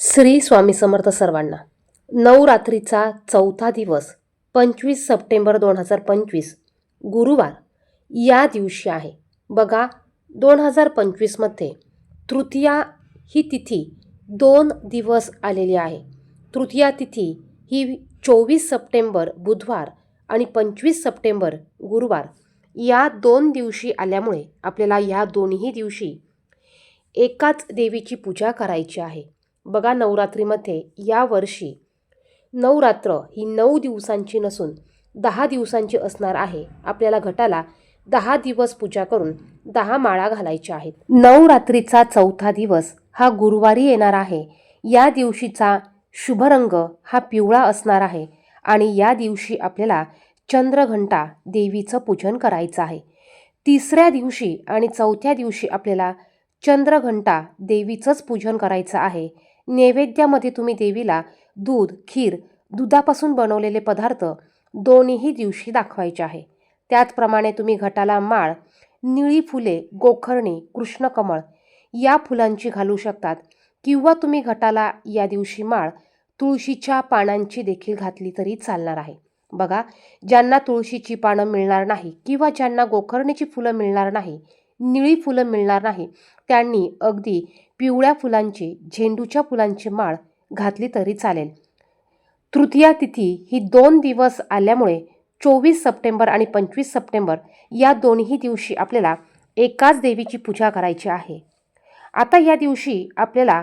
श्री स्वामी समर्थ सर्वांना. नवरात्रीचा चौथा दिवस पंचवीस सप्टेंबर दोन हजार पंचवीस गुरुवार. या दिवशी आहे. बघा दोन हजार पंचवीसमध्ये तृतीया ही तिथी दोन दिवस आलेली आहे. तृतीया तिथी ही चोवीस सप्टेंबर बुधवार आणि पंचवीस सप्टेंबर गुरुवार. या दोन दिवशी आल्यामुळे आपल्याला ह्या दोन्ही दिवशी एकाच देवीची पूजा करायची आहे. बघा नवरात्रीमध्ये यावर्षी नवरात्र ही नऊ दिवसांची नसून दहा दिवसांची असणार आहे. आपल्याला घटाला दहा दिवस पूजा करून दहा माळा घालायच्या आहेत. नवरात्रीचा चौथा दिवस हा गुरुवारी येणार आहे. या दिवशीचा शुभ रंग हा पिवळा असणार आहे आणि या दिवशी आपल्याला चंद्रघंटा देवीचं पूजन करायचं आहे. तिसऱ्या दिवशी आणि चौथ्या दिवशी आपल्याला चंद्रघंटा देवीचंच पूजन करायचं आहे. नैवेद्यामध्ये तुम्ही देवीला दूध खीर दुधापासून बनवलेले पदार्थ दोन्हीही दिवशी दाखवायचे आहे. त्याचप्रमाणे तुम्ही घटाला माळ निळी फुले गोखर्णी कृष्णकमळ या फुलांची घालू शकतात किंवा तुम्ही घटाला या दिवशी माळ तुळशीच्या पानांची देखील घातली तरी चालणार आहे. बघा ज्यांना तुळशीची पानं मिळणार नाही किंवा ज्यांना गोखर्णीची फुलं मिळणार नाही निळी फुलं मिळणार नाही त्यांनी अगदी पिवळ्या फुलांची झेंडूच्या फुलांची माळ घातली तरी चालेल. तृतीया तिथी ही दोन दिवस आल्यामुळे चोवीस सप्टेंबर आणि पंचवीस सप्टेंबर या दोन्ही दिवशी आपल्याला एकाच देवीची पूजा करायची आहे. आता या दिवशी आपल्याला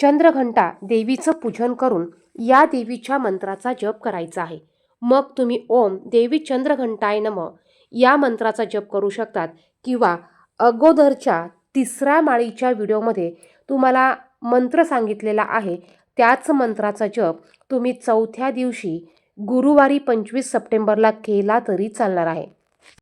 चंद्रघंटा देवीचं पूजन करून या देवीच्या मंत्राचा जप करायचा आहे. मग तुम्ही ओम देवी चंद्रघंटाय नम या मंत्राचा जप करू शकतात किंवा अगोदरच्या तिसऱ्या माळीच्या व्हिडिओमध्ये तुम्हाला मंत्र सांगितलेला आहे. त्याच मंत्राचा जप तुम्ही चौथ्या दिवशी गुरुवारी पंचवीस सप्टेंबरला केला तरी चालणार आहे.